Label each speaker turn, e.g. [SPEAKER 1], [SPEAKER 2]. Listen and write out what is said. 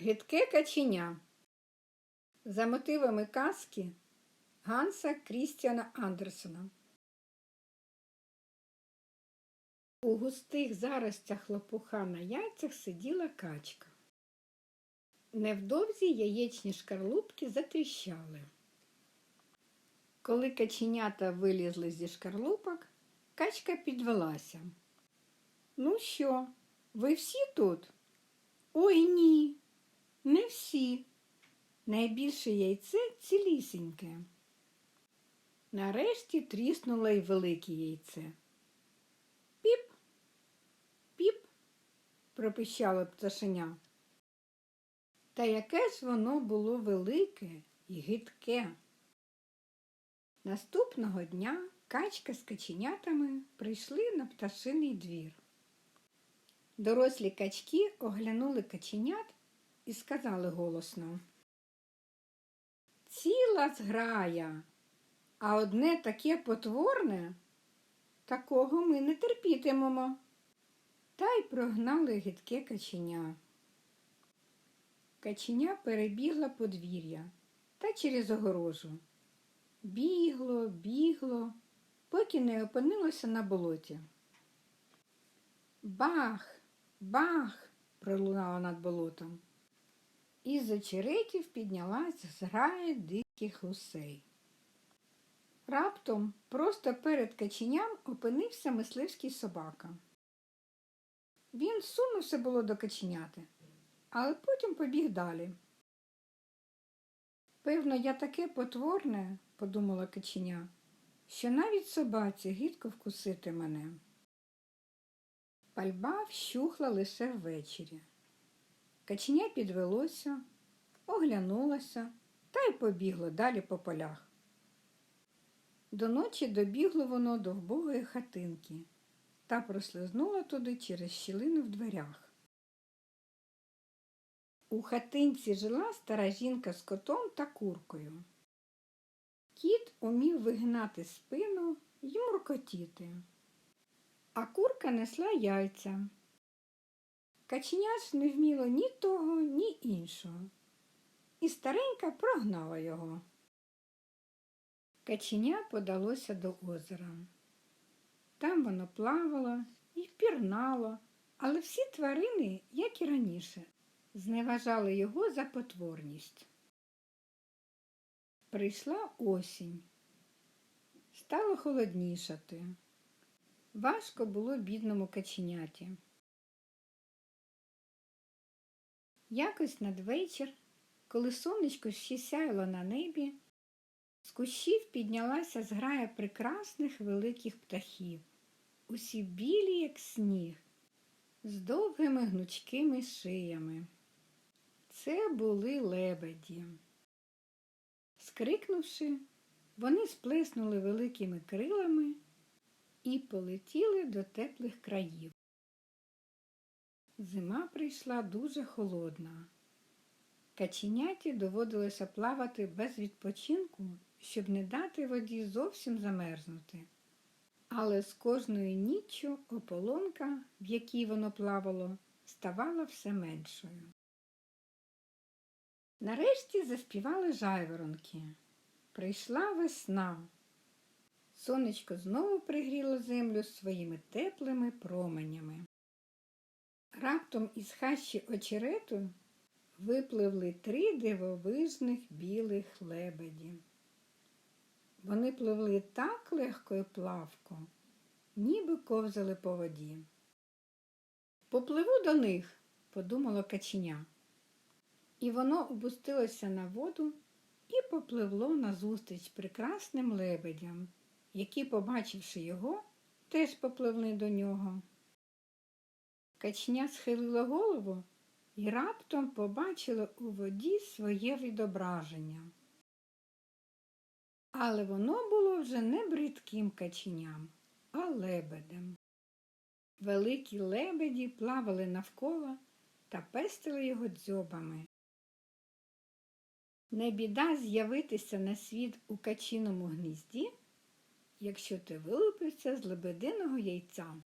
[SPEAKER 1] Гидке каченя. За мотивами казки Ганса Крістіана Андерсона. У густих заростях лопуха на яйцях сиділа качка. Невдовзі яєчні шкарлупки затріщали. Коли каченята вилізли зі шкарлупок, качка підвелася. Ну що, ви всі тут? Ой ні, не всі. Найбільше яйце цілісіньке. Нарешті тріснуло й велике яйце. Піп, піп, пропищало пташеня. Та яке ж воно було велике і гидке. Наступного дня качка з каченятами прийшли на пташиний двір. Дорослі качки оглянули каченят і сказали голосно. Ціла зграя, а одне таке потворне, такого ми не терпітимемо. Та й прогнали гидке каченя. Каченя перебігла подвір'я та через огорожу. Бігло, бігло, поки не опинилося на болоті. Бах, бах, пролунало над болотом. Із очеретів піднялась зграя диких гусей. Раптом просто перед каченям опинився мисливський собака. Він сунувся було до каченяти, але потім побіг далі. Певно, я таке потворне, подумала каченя, що навіть собаці гидко вкусити мене. Пальба вщухла лише ввечері. Каченя підвелося, оглянулося та й побігло далі по полях. До ночі добігло воно до вбогої хатинки та прослизнуло туди через щілину в дверях. У хатинці жила стара жінка з котом та куркою. Кіт умів вигинати спину й муркотіти, а курка несла яйця. Каченя ж не вміло ні того, ні іншого, і старенька прогнала його. Каченя подалося до озера. Там воно плавало і пірнало, але всі тварини, як і раніше, зневажали його за потворність. Прийшла осінь. Стало холоднішати. Важко було бідному каченяті. Якось надвечір, коли сонечко ще сяяло на небі, з кущів піднялася зграя прекрасних великих птахів, усі білі, як сніг, з довгими гнучкими шиями. Це були лебеді. Скрикнувши, вони сплеснули великими крилами і полетіли до теплих країв. Зима прийшла дуже холодна. Каченяті доводилося плавати без відпочинку, щоб не дати воді зовсім замерзнути. Але з кожною ніччю ополонка, в якій воно плавало, ставала все меншою. Нарешті заспівали жайворонки. Прийшла весна. Сонечко знову пригріло землю своїми теплими променями. Раптом із хащі очерету випливли три дивовижних білих лебеді. Вони пливли так легко і плавко, ніби ковзали по воді. Попливу до них, подумало каченя. І воно опустилося на воду і попливло назустріч прекрасним лебедям, які, побачивши його, теж попливли до нього. Качня схилила голову і раптом побачила у воді своє відображення. Але воно було вже не бридким каченям, а лебедем. Великі лебеді плавали навколо та пестили його дзьобами. Не біда з'явитися на світ у качиному гнізді, якщо ти вилупився з лебединого яйця.